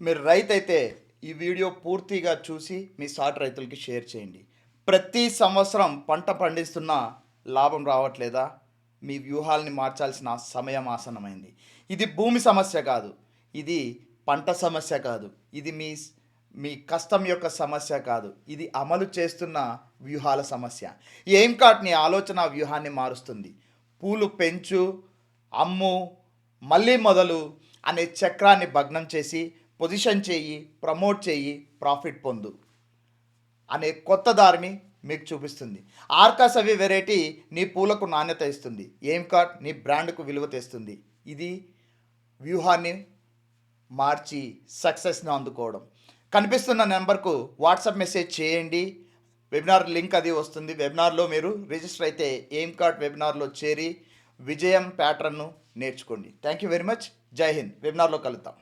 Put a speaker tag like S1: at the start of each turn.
S1: మీరు రైతైతే ఈ వీడియో పూర్తిగా చూసి మీ సాటి రైతులకి షేర్ చేయండి. ప్రతి సంవత్సరం పంట పండిస్తున్న లాభం రావట్లేదా? మీ వ్యూహాల్ని మార్చాల్సిన సమయం ఆసనమైంది ఇది భూమి సమస్య కాదు. ఇది పంట సమస్య కాదు. ఇది మీ మీ కష్టం యొక్క సమస్య కాదు. ఇది అమలు చేస్తున్న వ్యూహాల సమస్య. ఏం కాట్ని ఆలోచన వ్యూహాన్ని మారుస్తుంది? పూలు పెంచు అమ్ము మళ్ళీ మొదలు అనే చక్రాన్ని భగ్నం చేసి పొజిషన్ చేయి ప్రమోట్ చేయి ప్రాఫిట్ పొందు అనే కొత్త దారిని మీకు చూపిస్తుంది. ఆర్కాస్ అవి వెరైటీ నీ పూలకు నాణ్యత ఇస్తుంది. ఏం కార్డ్? నీ బ్రాండ్కు విలువ తెస్తుంది. ఇది వ్యూహాన్ని మార్చి సక్సెస్ను అందుకోవడం. కనిపిస్తున్న నెంబర్కు వాట్సాప్ మెసేజ్ చేయండి. వెబినార్ లింక్ అది వస్తుంది. వెబినార్లో మీరు రిజిస్టర్ అయితే ఏం కార్డ్ వెబినార్లో చేరి విజయం ప్యాటర్న్ను నేర్చుకోండి. Thank you very much. జై హింద్. వెబినార్లో కలుద్దాం.